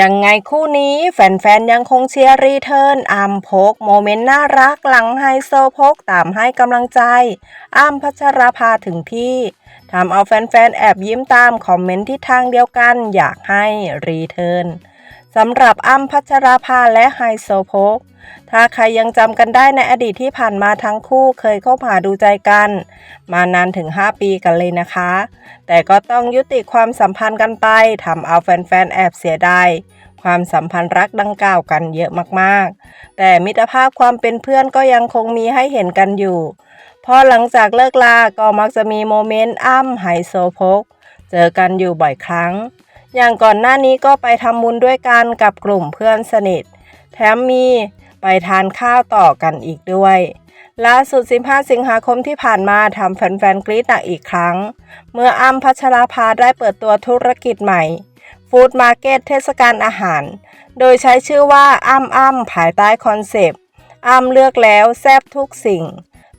ยังไงคู่นี้แฟนๆ ยังคงเชียร์รีเทิร์นอัมพกโมเมนต์น่ารักหลังไฮโซพกตามให้กำลังใจอัมพัชราภาถึงที่ทำเอาแฟนๆ แอบยิ้มตามคอมเมนต์ที่ทางเดียวกันอยากให้รีเทิร์น สำหรับอัมพัชราภาและไฮโซโพก ถ้าใครยังจำกันได้ในอดีตที่ผ่านมาทั้งคู่เคยคบหาดูใจกัน มานานถึง 5 ปีกันเลยนะคะ แต่ก็ต้องยุติความสัมพันธ์กันไปทำเอาแฟนๆ แอบเสียดายความสัมพันธ์รักดังกล่าวกันเยอะมากๆ แต่มิตรภาพความเป็นเพื่อนก็ยังคงมีให้เห็นกันอยู่ พอหลังจากเลิกลาก็มักจะมีโมเมนต์อ้ำไฮโซโพก เจอกันอยู่บ่อยครั้ง อย่างก่อนหน้านี้ก็ไปทำบุญด้วยกันกับกลุ่มเพื่อนสนิท แถมมีไปทานข้าวต่อกันอีกด้วยล่าสุด 15 สิงหาคมที่ผ่านมาทำแฟนๆกรี๊ดหนักอีกครั้ง เมื่ออ้ำพัชราภาได้เปิดตัวธุรกิจใหม่ฟู้ดมาร์เก็ตเทศกาลอาหาร โดยใช้ชื่อว่าอ้ำอ้ำภายใต้คอนเซปต์อ้ำเลือกแล้วแซบทุกสิ่ง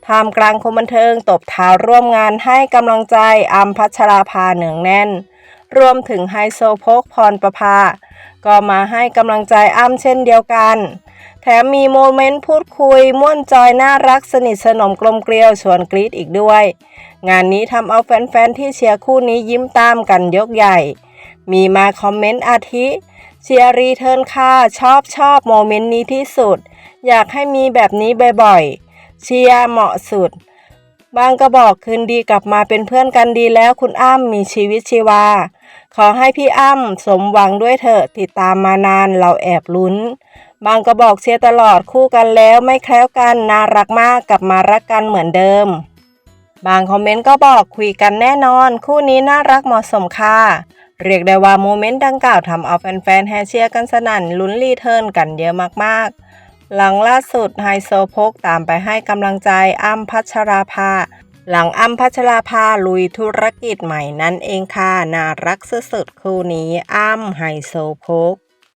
ทามกลางคมบันเทิงตบเท้าร่วมงานให้กำลังใจอ้ำพัชราภาเหนืองแน่น รวมถึงไฮโซโพกพรประภา ก็มาให้กำลังใจอ้ำเช่นเดียวกัน แถมมีโมเมนต์พูดคุย ม่วนจอยน่ารักสนิทสนมกลมเกลียวชวนกรี๊ดอีกด้วย งานนี้ทำเอาแฟนๆที่เชียร์คู่นี้ยิ้มตามกันยกใหญ่ มีมาคอมเมนต์อาทิเชียร์รีเทิร์นค่ะชอบชอบโมเมนต์นี้ที่สุด อยากให้มีแบบนี้บ่อยๆ เชียร์เหมาะสุด บางก็บอกคืนดีกลับมาเป็นเพื่อนกันดีแล้วคุณอ้ำมีชีวิตชีวา ขอให้พี่อ้ำสมหวังด้วยเถอะติดตามมานานเราแอบลุ้น บางก็บอกเชียร์ตลอดคู่กันแล้วไม่แคล้วกันน่ารักมากกลับมารักกันเหมือนเดิม บางคอมเมนต์ก็บอกคุยกันแน่นอน คู่นี้น่ารักเหมาะสมค่ะเรียกได้ว่าโมเมนต์ดังกล่าวทำเอาแฟนๆแฮเชียร์กันสนั่นลุ้นรีเทิร์นกันเยอะมากๆ หลังล่าสุดไฮโซโพกตามไปให้กำลังใจอ้ำพัชราภา หลังอ้ำพัชราภาลุยธุรกิจใหม่นั่นเองค่ะ น่ารักสุดๆคู่นี้อ้ำไฮโซโพก